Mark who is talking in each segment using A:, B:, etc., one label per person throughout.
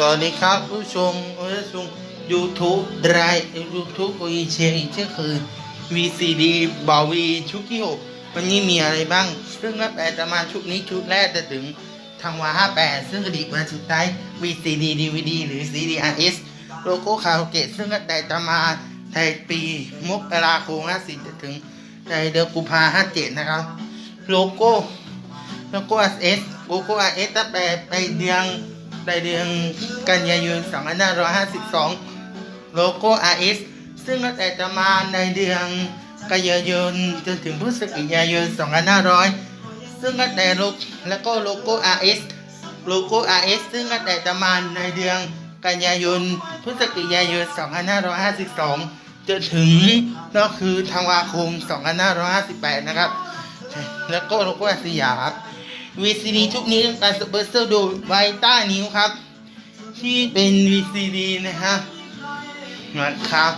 A: สวัสดีครับผู้ชมผู้ชม YouTube ไร YouTube โอเชียอีกเช่นเคย VCD บาวีชุดที่6วันนี้มีอะไรบ้าง ซึ่งนับแต่จะมาชุดนี้ชุดแรกจะถึงทางวา58ซึ่งกระดิกวันสุดท้าย VCD DVD หรือ CDRS โลโก้คาราโอเกะซึ่งนับแต่จะมาในปีมกราคม54จะถึงในเดือนกุมภาพันธ์57นะครับ โลโก้โลโก้ RS โลโก้ RS ตั้งแต่ไปเดือน ในเดือนกันยายน 2552 โลโก้ RS ซึ่งตั้งแต่จะมาในเดือนกันยายนจนถึงพฤศจิกายน 2500 ซึ่งตั้งแต่โลกแล้วก็โลโก้ RS โลโก้ RS ซึ่งตั้งแต่จะมาในเดือนกันยายน พฤศจิกายน 2552 จนถึงก็คือธันวาคม 2558 นะครับ แล้วก็โลโก้สยาม VCD ชุดนี้การสเปอร์เซอร์ดูไว้ใต้นิ้วครับ ที่เป็น VCD นะครับนะครับ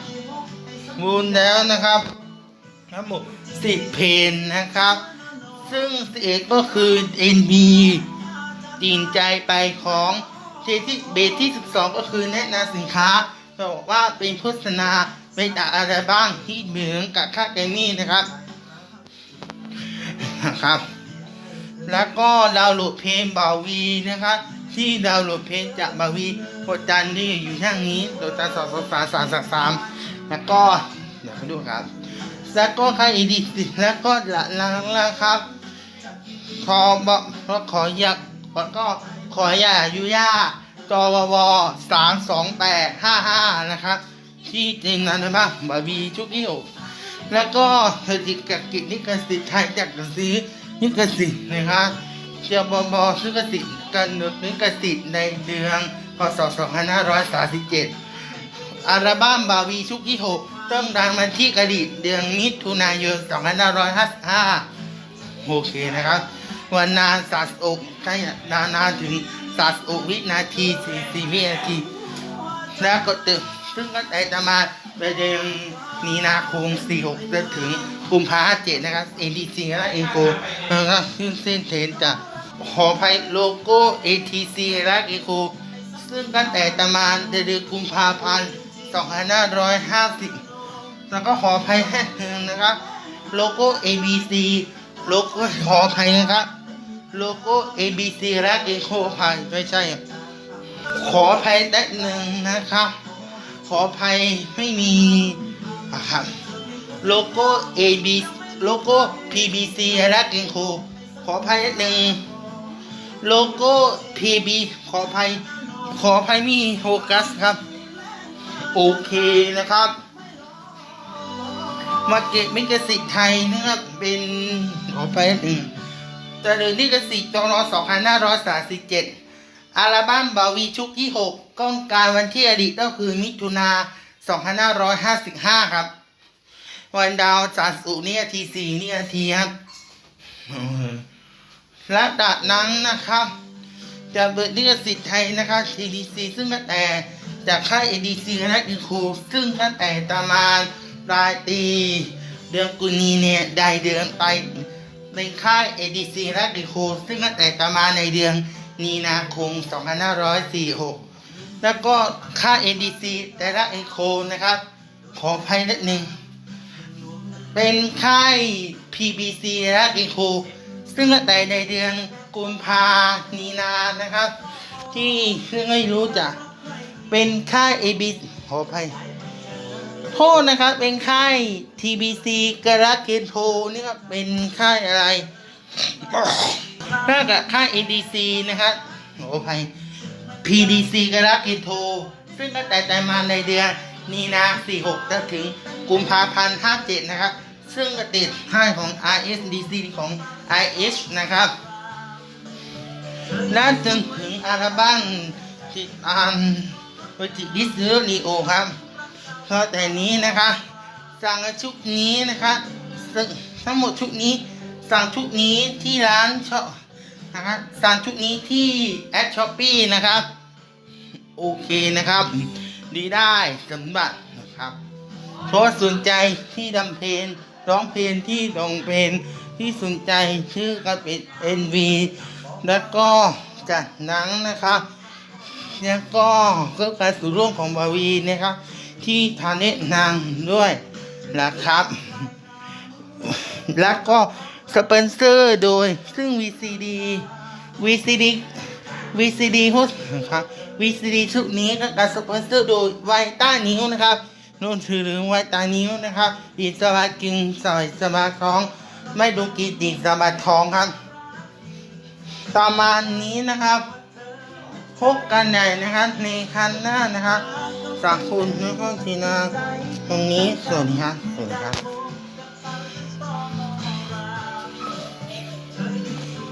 A: มูลแล้วนะครับทั้งหมดสิบเพนนะครับ ซึ่งสิเอกก็คือ NB จีนใจไปของเทที่เบสที่ 12 ก็คือแนะนำสินค้าบอกว่าเป็นโฆษณาไปจากอะไรบ้างที่เหมือนกับค่าแกรมี่นะครับนะครับ แล้วก็ดาวน์โหลดเพลงบาวีนะครับที่ดาวน์โหลดเพลงจากบาวีโปรจันที่อยู่ช่างนี้โดยตาสองสองสามสามสามสามแล้วก็เดี๋ยวมาดูครับ แล้วก็ค่าอีดีแล้วก็หลังแล้วครับขอบอกขออยากแล้วก็ขออย่ายุย่าจววสามสองแปดห้าห้านะครับที่จริงนั้นนะบ้าบาวีชุดที่หกแล้วก็สถิติกับกิจนิกสิทธิ์ไทยจากหนังสือ นิกสิทธิ์นะครับเชียบบอซื้อกสิทธิ์กันหนุดนิกสิทธิ์ในเดือนพศ 2537 อัลบั้มบาวีชุกที่6ต้องดังมาที่กระดิษเดือนมิถุนายน 2555 โอเคนะครับ วันนานสาสอกใช่นานนานถึงสาสอกวินาที 44 วินาที แล้วก็ตึก ซึ่งก็แต่จะมาไปเดือนมีนาคม46จนถึงกุมภาพันธ์7นะครับ ADC และเอ็นโกนะครับขึ้นเส้นเทนจากขอภัยโลโก้ ATC และเอโกซึ่งก็แต่จะมาเดือนกุมภาพันธ์2550แล้วก็ขอภัยแห้งนะครับ โลโก้ ABC โลโก้ขอภัยนะครับ โลโก้ ABC และเอโกภัยไม่ใช่ขออภัยได้หนึ่งนะครับ ขออภัยไม่มีครับโลโก้ AB โลโก้ PBC และกินโคขออภัยหนึ่งโลโก้ PB ขออภัย ขออภัยมีโฟกัสครับ โอเคนะครับ มาเก็บมิกสิทธิ์ไทยนะครับ เป็นขอไปหนึ่งแต่เดือนลิขสิทธิ์จร2537อั ลบั้มบาวีชุกที่ 6 ก้องการวันที่อดีตก็คือมิถุนา2555 ครับ วันดาวสาสุเนี่ยทีสี่เนี่ยทีครับและดัดนั้นนะครับ จะเบิดลิขสิทธิ์ไทยนะครับ TDC ซึ่งตั้งแต่จากค่าย ADC และอีคูซึ่งตั้งแต่ประมาณรายตีเดือนกุนีเนี่ยได้เดือนไปในค่าย ADC และอีคูซึ่งตั้งแต่ประมาณในเดือน มีนาคม 2546 แล้วก็ค่าย ADC แต่ละอีโคนะครับ ขอภัยนิดนึง เป็นค่าย PBC และอีโคซึ่งตั้งแต่ในเดือนกุมภามีนานะครับ ที่เพิ่งไม่รู้จัก เป็นค่าย AB ขออภัยโทษนะครับ เป็นค่าย TBC กระเกนโทนี่ครับเป็นค่ายอะไร แล้วกับค่าย ADC นะครับขออภัย PDC กระเกนโท ซึ่งตั้งแต่แต่มาในเดือนมีนา 46จนถึงกุมภาพันธ์ 57 นะครับ ซึ่งก็ติดค่ายของ RSDC ของ IH นะครับและจนถึงอัลบั้มที่ตามวิจิดิสเลีโอครับเพราะแต่นี้นะคะสั่งชุดนี้นะคะซึ่งทั้งหมดชุดนี้ สั่งชุดนี้ที่ร้านช็อปนะครับสั่งชุดนี้ที่แอดช้อปปี้นะครับ โอเคนะครับ ดีได้สำบัดนะครับเพราะสนใจที่ดำเพลงร้องเพลงที่ร้องเพลงที่สนใจชื่อก็เป็น NV แล้วก็จัดหนังนะครับแล้วก็เพื่อการสู่ร่วมของบาวีนะครับ ที่ทานินางด้วยนะครับ แล้วก็ สปอนเซอร์โดย ซึ่ง VCD VCD VCD ฮุสนะครับ VCD ชุดนี้ก็การสปอนเซอร์โดยไวต้านิ้วนะครับนู่นคือหรือไวต้านิ้วนะครับดีสบายกินสอยสบายท้อง ไม่ดูกีดีสบายท้องครับ ประมาณนี้นะครับพบกันใหญ่นะครับ ในคันหน้านะครับจากคุณนุกทีนาตรงนี้สวัสดีครับสวัสดีครับ